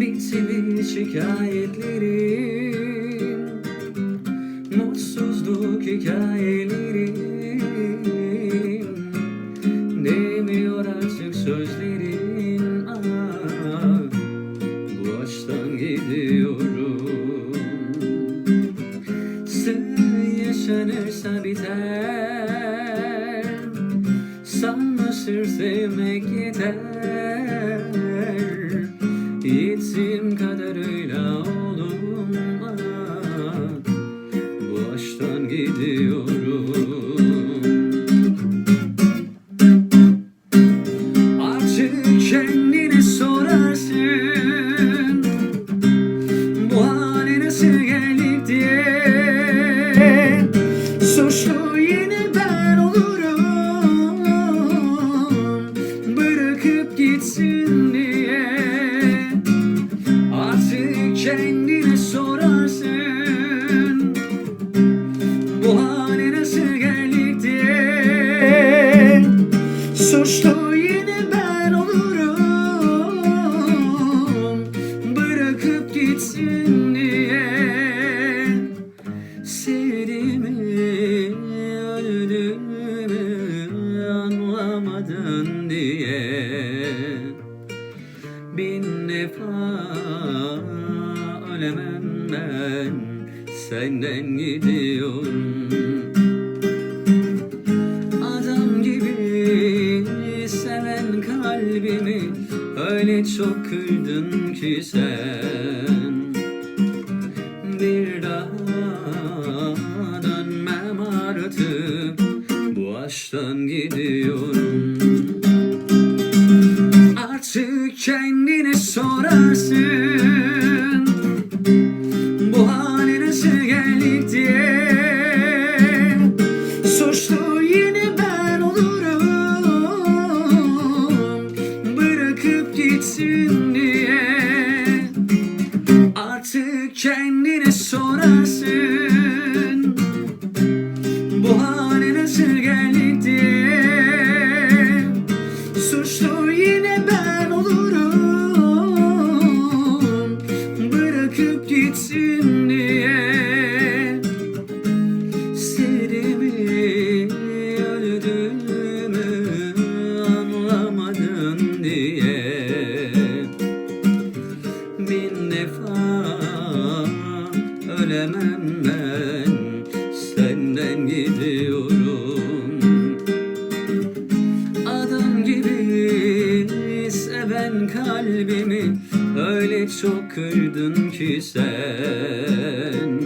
Bitti mi şikayetlerim Mutsuzluk hikayelerim. Değmiyor artık sözlerin ah, Bu aşktan gidiyorum. Sır yaşanırsa biter. Sanma sır sevmek yeter aşktan ölemem ben Senden gidiyorum. Adam gibi seven kalbimi Öyle çok kırdın ki sen. Bir daha dönmem artık Bu aşktan gidiyorum diye. Artık kendine sorarsın. Bu hale nasıl geldik diye. Suçlu yine ben Bin defa. Ölemem ben Senden gidiyorum. Adam gibi seven kalbimi Öyle çok kırdın ki sen